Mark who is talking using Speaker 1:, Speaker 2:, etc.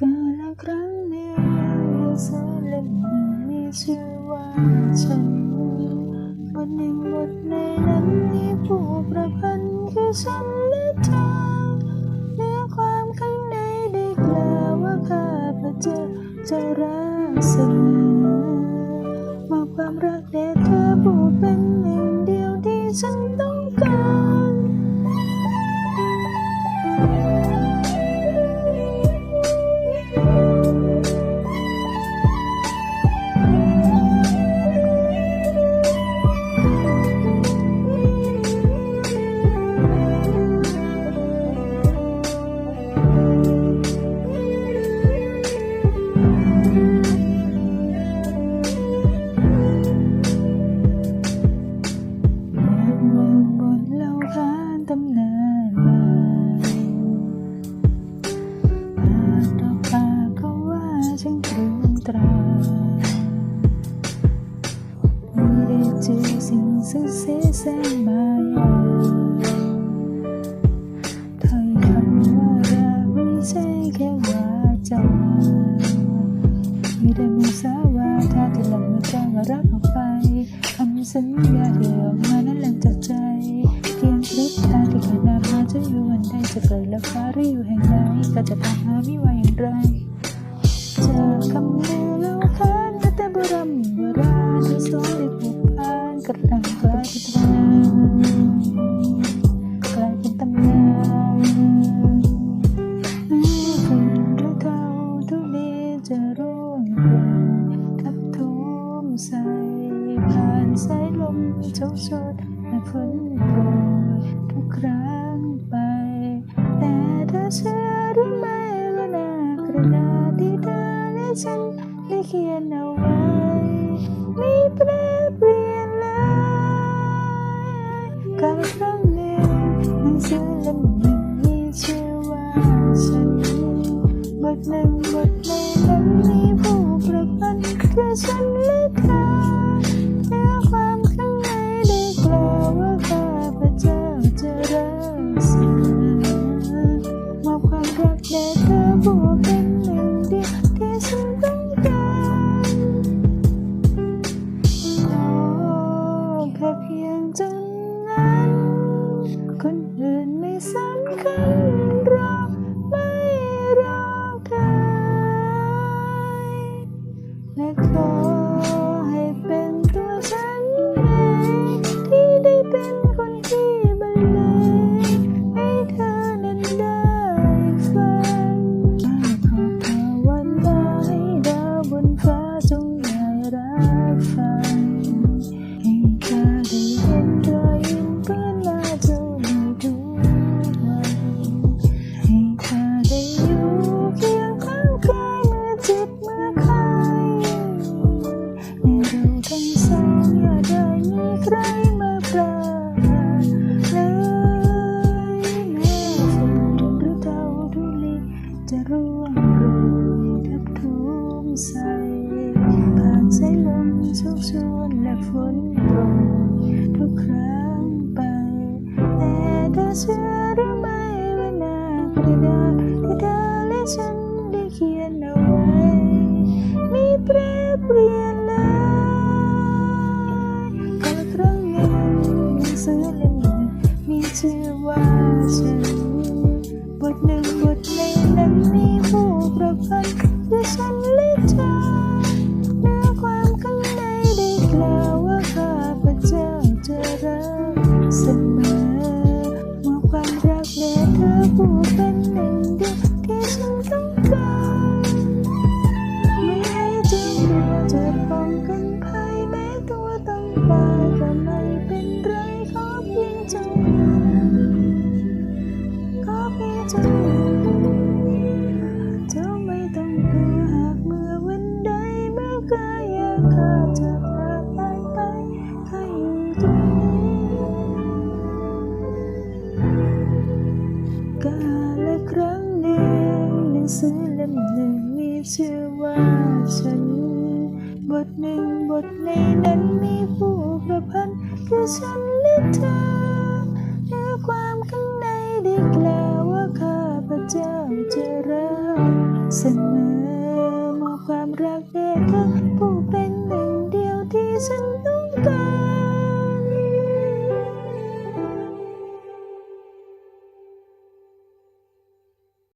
Speaker 1: กาลครั้งหนึ่งหนังสือเล่มหนึ่งมีชื่อว่าฉันบทหนึ่งบทในนั้นมีผู้ประพันธ์คือฉันและเธอเนื้อความข้างในได้กล่าวว่าข้าพระเจ้าจะรักเสมอ เสียแสนมายาถ้อยคำว่ารักไม่ใช่แค่ว่าจามีแต่มุสาวาทาที่หลังไม่กล้ามารักออกไปคำสัญญาเดียวมานั้นแหลงจากใจเพียงพริบตาที่ขนาดมาจะอยู่วันใดจะเกิดและฟ้าหรืออยู่แห่งไหนก็จะตามหาไม่ว่าอย่างไรเจอคำลือแล้ายลมโชกชดและฝนโปรยทุกครั้งไป แต่เธอเชื่อหรือไม่ว่าหน้ากระดาษที่เธอและฉันได้เขียนเอาไว้ มีแปรเแค่เพียงจนนั้น คนอื่นไม่สำคัญหรอกไม่รอใครและขอ นและฝนโปรยทุกครั้งไป แต่เธอเชื่อหรือไม่ว่าหน้ากระดาษที่เธอและฉันได้เขียนเอาไว้ มีแปรเปลี่ยนเลยก็ครั้งหนึ่งหนังสือเล่มหนึ่งมีชื่อว่าฉัน ชื่อว่าฉัน บทหนึ่งบทในนั้นมีผู้ประพันธ์คือฉันและเธอ